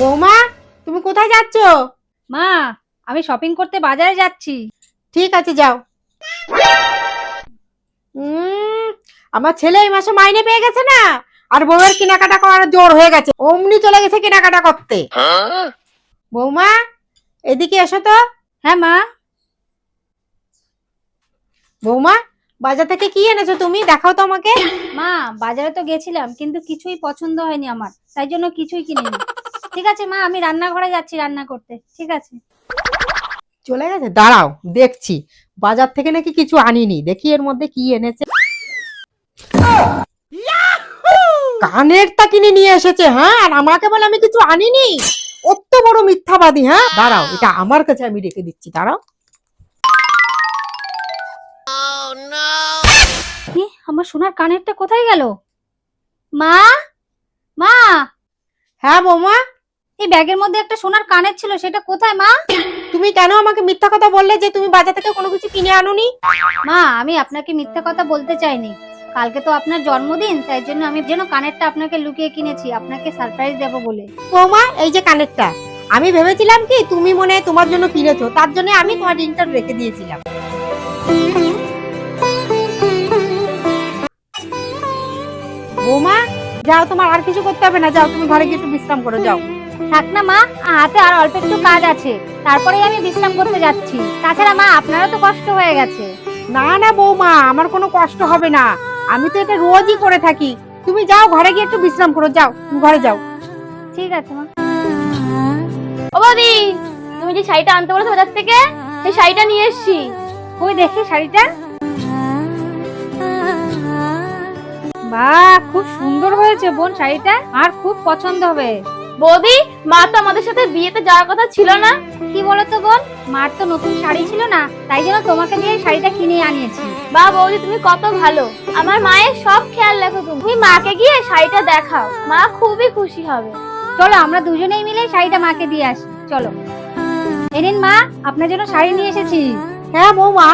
বৌমা তুমি কোথায় যাচ্ছ? মা আমি শপিং করতে বাজারে যাচ্ছি। ঠিক আছে যাও। আমার ছেলে এই মাসে মাইনে পেয়ে গেছে না? আর বউয়ের কেনাকাটা করার জোর হয়ে গেছে। অমনি চলে গেছে কেনাকাটা করতে। বৌমা এদিকে এসো তো। হ্যাঁ মা। বৌমা বাজার থেকে কি এনেছো তুমি? দেখাও তো আমাকে। মা বাজারে তো গেছিলাম কিন্তু কিছুই পছন্দ হয়নি আমার। তাই জন্য কিছুই কিনিনি। ঠিক আছে মা আমি রান্নাঘরে যাচ্ছি রান্না করতে ঠিক আছে। চলে গেছে? দাঁড়াও দেখছি। বাজার থেকে নাকি কিছু আনিনি। দেখি এর মধ্যে কি এনেছে। কানেরটা কিনে নিয়ে এসেছে হ্যাঁ? আর আমাকে বলে আমি কিছু আনিনি। অত বড় মিথ্যাবাদী হ্যাঁ? দাঁড়াও এটা আমার কাছে আমি রেখে দিচ্ছি দাঁড়াও। কি? আমার সোনার কানেরটা কোথায় গেল? মা? মা? হ্যাঁ বৌমা? এই ব্যাগের মধ্যে একটা সোনার কানের ছিল সেটা কোথায় মা? তুমি কেন আমাকে মিথ্যা কথা বললে যে তুমি বাজার থেকে কোনো কিছু কিনে আনুনি? মা আমি আপনাকে মিথ্যা কথা বলতে চাইনি। কালকে তো আপনার জন্মদিন তাই জন্য আমি যেন কানেরটা আপনাকে লুকিয়ে কিনেছি আপনাকে সারপ্রাইজ দেব বলে। বৌমা এই যে কানেরটা। আমি ভেবেছিলাম কি তুমি মনে হয় তোমার জন্য কিনেছো তার জন্য আমি তোমার রিংটা রেখে দিয়েছিলাম। বৌমা যাও তোমার আর কিছু করতে হবে না যাও তুমি ঘরে গিয়ে একটু বিশ্রাম করো যাও। থাক না মা হাতে আর অল্প একটু কাজ আছে। তারপরেই আমি বিশ্রাম করতে যাচ্ছি। তাছাড়া মা আপনারও তো কষ্ট হয়ে গেছে। না না বৌমা আমার কোনো কষ্ট হবে না। আমি তো এটা রোজই করে থাকি। তুমি যাও ঘরে গিয়ে একটু বিশ্রাম করো যাও তুমি ঘরে যাও। ঠিক আছে মা। ও বৌদি তুমি যে শাড়িটা আনতে বলেছ বাজার থেকে সেই শাড়িটা নিয়ে এসেছি। কই দেখি শাড়িটা? বাহ খুব সুন্দর হয়েছে বোন শাড়িটা। আর খুব পছন্দ হবে। বৌদি মা তো আমাদের সাথে বিয়েতে যাওয়ার কথা ছিল না। কি বলতো বোন? মার তো নতুন শাড়ি ছিল না তাই জন্য তোমাকে দিয়ে শাড়িটা কিনে আনিয়েছি। বা বৌদি তুমি কত ভালো। আমার মায়ের সব খেয়াল রাখো তুমি। তুমি মাকে গিয়ে শাড়িটা দেখাও। মা খুবই খুশি হবে। চলো আমরা দুজনেই মিলে শাড়িটা মাকে দিয়ে আসি। চলো। এনেন মা আপনার জন্য শাড়ি নিয়ে এসেছি। হ্যাঁ বৌমা।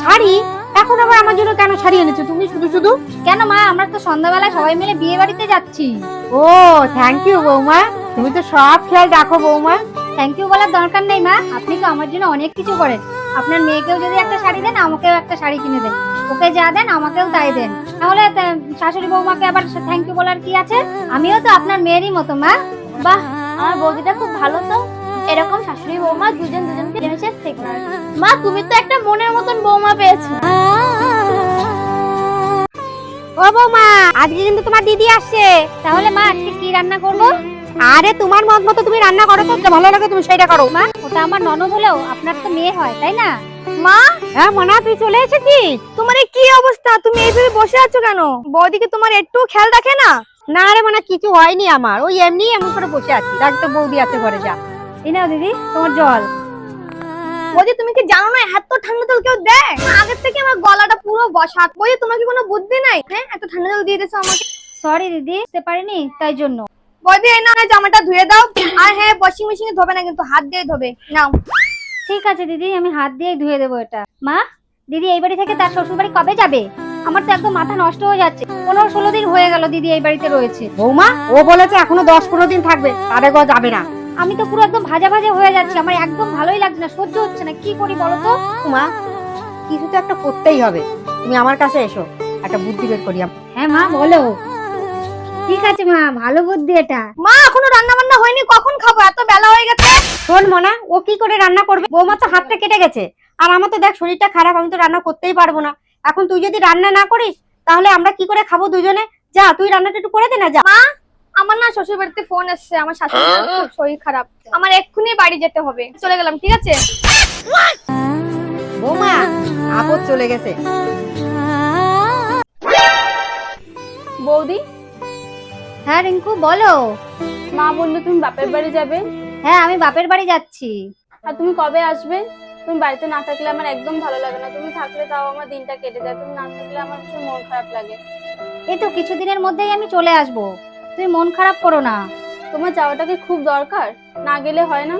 শাড়ি? এখন আবার আমার জন্য কেন শাড়ি এনেছো? তুমি শুধু শুধু? কেন মা, আমরা তো সন্ধ্যাবেলা সবাই মিলে বিয়ে বাড়িতে যাচ্ছি। ও থ্যাংক ইউ বৌমা। তুমি তো সব খেয়াল রাখো বৌমা। থ্যাংক ইউ বলার দরকার নেই মা। আপনি তো আমার জন্য অনেক কিছু করেন। আপনার মেয়েকেও যদি একটা শাড়ি দেন, আমাকেও একটা শাড়ি কিনে দেন। ওকে যা দেন, আমাকেও তাই দেন। তাহলে শাশুড়ি বৌমাকে আবার থ্যাংক ইউ বলার কি আছে? আমিও তো আপনার মেয়েরই মতো, মা। বাহ, আমার বৌদিটা খুব ভালো তো। এরকম শাশুড়ি বৌমা দুজন দুজনকে জিনিসের থেকে মা, তুমি তো একটা মনের মতন বৌমা পেয়েছ। ও বৌমা আজকে কিন্তু তোমার দিদি আসছে। তাহলে মা আজকে কি রান্না করব? আরে তোমার মত মতো তুমি রান্না করো তো ভালো লাগে তুমি সেটা করো। মা ওটা আমার ননদ হলেও আপনার তো মেয়ে হয় তাই না? মা? হ্যাঁ মনা তুই চলে এসেছিস? তোমার কি অবস্থা? তুমি এইভাবে বসে আছো কেন? বৌদিকে তোমার একটু খেয়াল রাখে না? না রে মানে কিছু হয়নি আমার। ওই এমনি এমন করে বসে আছি। তো বৌদি আছে ঘরে যা। এই নাও দিদি তোমার জল। বৌদি তুমি কি জানো না এত ঠান্ডা জল কেউ দেয়? আগের থেকে আমার গলাটা পুরো বসাত বৌদি তোমার কি কোনো বুদ্ধি নাই? হ্যাঁ এত ঠান্ডা জল দিয়ে দিছো আমাকে। সরি দিদি বুঝতে পারিনি তাই জন্য। বৌদি এই না জামাটা ধুয়ে দাও। আর হ্যাঁ ওয়াশিং মেশিনে ধোবে না কিন্তু হাত দিয়ে ধোবে। নাও। ঠিক আছে দিদি আমি হাত দিয়ে ধুয়ে দেবো এটা। মা দিদি এই বাড়ি থেকে তার শ্বশুর বাড়ি কবে যাবে? আমার তো একদম মাথা নষ্ট হয়ে যাচ্ছে। পনেরো ষোলো দিন হয়ে গেল দিদি এই বাড়িতে রয়েছে। বৌমা ও বলেছে এখনও দশ পনেরো দিন থাকবে তারে গো যাবে না। আমি তো পুরো একদম ভাজা ভাজা হয়ে যাচ্ছে আমার একদম ভালোই লাগছে না সহ্য হচ্ছে না কি করি বলো তো? মা কিছু তো একটা করতেই হবে তুমি আমার কাছে এসো একটা বুদ্ধি বের করি। হ্যাঁ মা বলো। ঠিক আছে মা ভালো বুদ্ধি এটা। মা এখনও রান্না বান্না হয়নি কখন খাব? এত বেলা হয়ে গেছে। শোন মনা ও কি করে রান্না করবে? বৌমা তো হাতটা কেটে গেছে। আর আমার তো দেখ শরীরটা খারাপ আমি তো রান্না করতেই পারব না। এখন তুই যদি রান্না না করিস তাহলে আমরা কি করে খাব দুজনে? যা তুই রান্নাটা একটু করে দে না যা। আমার না শ্বশুর বাড়িতে ফোন এসছে আমার শাশুড়ি মার শরীর খারাপ। আমার এক্ষুনি বাড়ি যেতে হবে। চলে গেলাম ঠিক আছে? বৌমা আপদ চলে গেছে। বৌদি? হ্যাঁ রিঙ্কু বলো। মা বলল তুমি বাপের বাড়ি যাবে? হ্যাঁ আমি বাপের বাড়ি যাচ্ছি। আর তুমি কবে আসবে? তুমি বাড়িতে না থাকলে আমার একদম ভালো লাগে না। তুমি থাকলে তাও আমার দিনটা কেটে যায়। তুমি না থাকলে আমার ভীষণ মন খারাপ লাগে। এই তো কিছুদিনের মধ্যেই আমি চলে আসব। তুমি মন খারাপ করো না। তোমার যাওয়াটা কি খুব দরকার? না গেলে হয় না।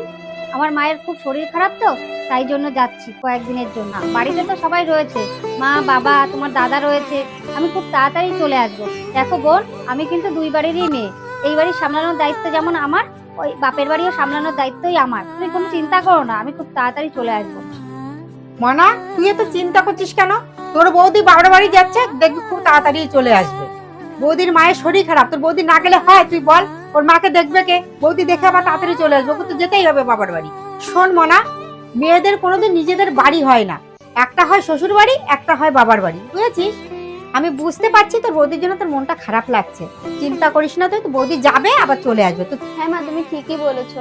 আমার মায়ের খুব শরীর খারাপ তো, তাই জন্য যাচ্ছি কয়েকদিনের জন্য। বাড়িতে তো সবাই রয়েছে। মা, বাবা, তোমার দাদা রয়েছে। আমি খুব তাড়াতাড়ি চলে আসব। দেখো বোন, আমি কিন্তু দুই বাড়িরই মেয়ে। এই বাড়ি সামলানোর দায়িত্ব যেমন আমার, ওই বাপের বাড়িও সামলানোর দায়িত্বই আমার। তুমি কোনো চিন্তা করো না, আমি খুব তাড়াতাড়ি চলে আসব। মনা, তুই এত চিন্তা করছিস কেন? তোর বৌদি বাবার বাড়ি যাচ্ছে, দেখবি খুব তাড়াতাড়ি চলে আসবে। বৌদির মায়ের শরীর খারাপ, তোর বৌদি না গেলে হয়, তুই বল, ওর মাকে দেখবে কে? বৌদি দেখে আবার তাড়াতাড়ি চলে আসবে তো যেতেই হবে বাবার বাড়ি। শোন মনা, মেয়েদের কোনোদিন নিজেদের বাড়ি হয় না। একটা হয় শ্বশুর বাড়ি, একটা হয় বাবার বাড়ি, বুঝেছিস? আমি বুঝতে পারছি তোর বৌদির জন্য তোর মনটা খারাপ লাগছে। চিন্তা করিস না তুই, বৌদি যাবে, আবার চলে আসবে। তো হ্যাঁ মা, তুমি ঠিকই বলেছ।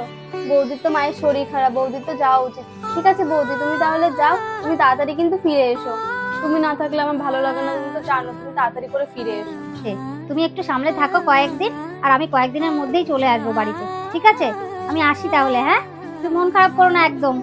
বৌদির তো মায়ের শরীর খারাপ, বৌদির তো যাওয়া উচিত। ঠিক আছে বৌদি, তুমি তাহলে যাও, তুমি তাড়াতাড়ি কিন্তু ফিরে এসো। তুমি না থাকলে আমার ভালো লাগে না, তুমি তো জানো, তুমি তাড়াতাড়ি করে ফিরে এসো। হচ্ছে। তুমি একটু সামলে থাকো কয়েকদিন, আর আমি কয়েকদিনের মধ্যেই চলে আসব বাড়িতে। ঠিক আছে? আমি আসি তাহলে হ্যাঁ? তুমি মন খারাপ করো না একদম।